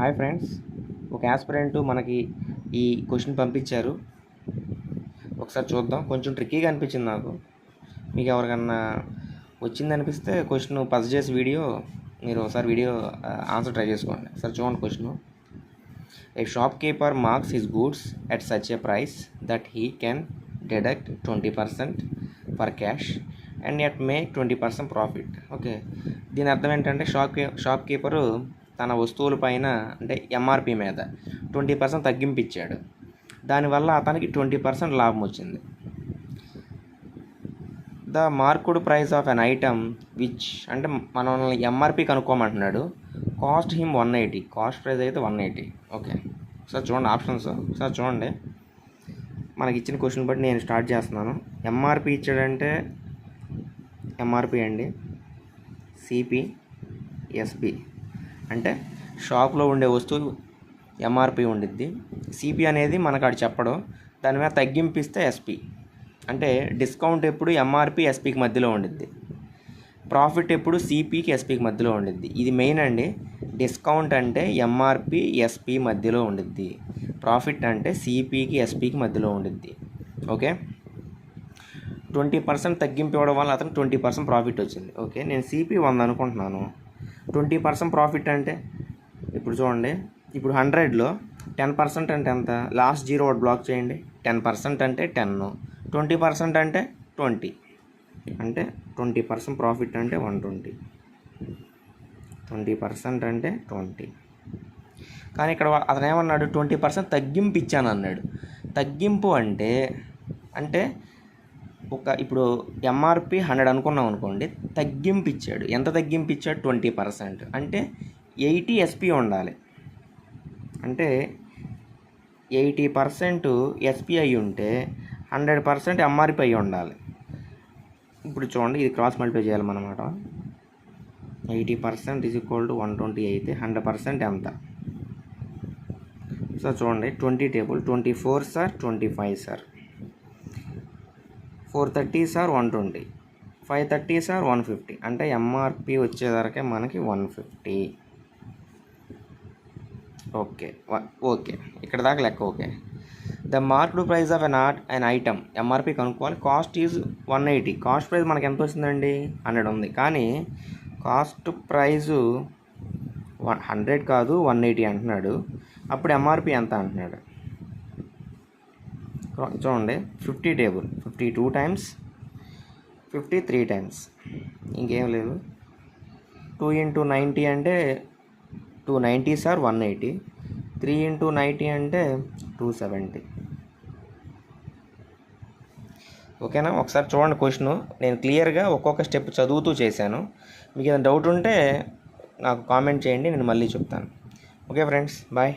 Hi friends. ఒక aspirant మనకి ఈ క్వశ్చన్ పంపించారు. ఒకసారి చూద్దాం. కొంచెం ట్రిక్కీగా అనిపించింది నాకు. మీకు ఎవరికన్నా వచ్చింది అనిపిస్తే క్వశ్చన్ పజ్ చేసి వీడియో మీరు ఒకసారి వీడియో ఆన్సర్ ట్రై చేసుకోండి. ఒకసారి చూడండి question. A shopkeeper marks his goods at such a price that he can deduct twenty percent for cash and at make twenty percent profit okay దీని అర్థం ఏంటంటే షాప్ షాప్ కీపరు తన వస్తువులపైన అంటే MRP మీద twenty percent తగ్గింపు ఇచ్చాడు దానివల్ల అతనికి ట్వంటీ పర్సెంట్ లాభం వచ్చింది. The marked price of an item which అంటే మనల్ని MRP కనుక్కోమంటున్నాడు. Cost him one eighty. Cost price అయితే వన్ ఎయిటీ. ఓకే. సార్ చూడండి ఆప్షన్స్. సార్ చూడండి. మనకి ఇచ్చిన క్వశ్చన్ బట్టి నేను స్టార్ట్ చేస్తున్నాను. ఎంఆర్పి ఇచ్చాడంటే ఎంఆర్పి అండి. సిపి ఎస్బి అంటే షాప్లో ఉండే వస్తువు ఎంఆర్పి ఉండిద్ది. సిపి అనేది మనకు అటు చెప్పడం. దాని మీద తగ్గింపు ఇస్తే ఎస్పి అంటే డిస్కౌంట్ ఎప్పుడు ఎంఆర్పి ఎస్పికి మధ్యలో ఉండిద్ది. ప్రాఫిట్ ఎప్పుడు సిపికి ఎస్పికి మధ్యలో ఉండిద్ది. ఇది మెయిన్ అండి. డిస్కౌంట్ అంటే ఎంఆర్పి ఎస్పి మధ్యలో ఉండిద్ది. ప్రాఫిట్ అంటే సిపికి ఎస్పికి మధ్యలో ఉండిద్ది. ఓకే? ట్వంటీ పర్సెంట్ తగ్గింపు ఇవ్వడం వల్ల అతను ట్వంటీ పర్సెంట్ ప్రాఫిట్ వచ్చింది. ఓకే? నేను సిపి వంద అనుకుంటున్నాను. ట్వంటీ పర్సెంట్ ప్రాఫిట్ అంటే ఇప్పుడు చూడండి ఇప్పుడు హండ్రెడ్లో టెన్ పర్సెంట్ అంటే ఎంత? లాస్ట్ జీరో ఒకటి బ్లాక్ చేయండి. టెన్ పర్సెంట్ అంటే టెన్. ట్వంటీ పర్సెంట్ అంటే ట్వంటీ. అంటే ట్వంటీ పర్సెంట్ ప్రాఫిట్ అంటే వన్ ట్వంటీ. ట్వంటీ పర్సెంట్ అంటే ట్వంటీ. కానీ ఇక్కడ అతను ఏమన్నాడు? ట్వంటీ పర్సెంట్ తగ్గింపు ఇచ్చాను అన్నాడు తగ్గింపు అంటే అంటే ఒక ఇప్పుడు ఎంఆర్పి హండ్రెడ్ అనుకున్నాం అనుకోండి తగ్గింపు ఇచ్చాడు ఎంత తగ్గింపు ఇచ్చాడు ట్వంటీ పర్సెంట్ అంటే ఎయిటీ ఎస్పి ఉండాలి. అంటే ఎయిటీ పర్సెంట్ ఎస్పి అయి ఉంటే హండ్రెడ్ పర్సెంట్ ఎంఆర్పి అయి ఉండాలి. ఇప్పుడు చూడండి ఇది క్రాస్ మల్టిప్లై చేయాలన్నమాట eighty percent is equal to one twenty అయితే హండ్రెడ్ పర్సెంట్ ఎంత? సార్ చూడండి twenty table twenty four sir twenty five sir four thirty sir one twenty. Five thirty sir one fifty. అంటే ఎంఆర్పి వచ్చేసరికి మనకి one fifty. Okay. వ- okay. ఇక్కడ దాకా లెక్క okay. The marked price of an art an item. MRP కనుక్కోవాలి. Cost is one eighty. Cost price మనకి ఎంత వచ్చిందండి హండ్రెడ్ ఉంది. కానీ కాస్ట్ ప్రైజు వన్ హండ్రెడ్ కాదు వన్ ఎయిటీ అంటున్నాడు. అప్పుడు ఎంఆర్పి ఎంత అంటున్నాడు? చూడండి. Fifty table. Fifty two times fifty three times ఇంకేం లేదు. టూ ఇంటూ నైంటీ అంటే two ninety sir one eighty three into ninety అంటే టూ సెవెంటీ ఓకేనా? ఒకసారి చూడండి క్వశ్చన్ నేను క్లియర్గా ఒక్కొక్క స్టెప్ చదువుతూ చేశాను. మీకు ఏదైనా డౌట్ ఉంటే నాకు కామెంట్ చేయండి నేను మళ్ళీ చెప్తాను. Okay friends bye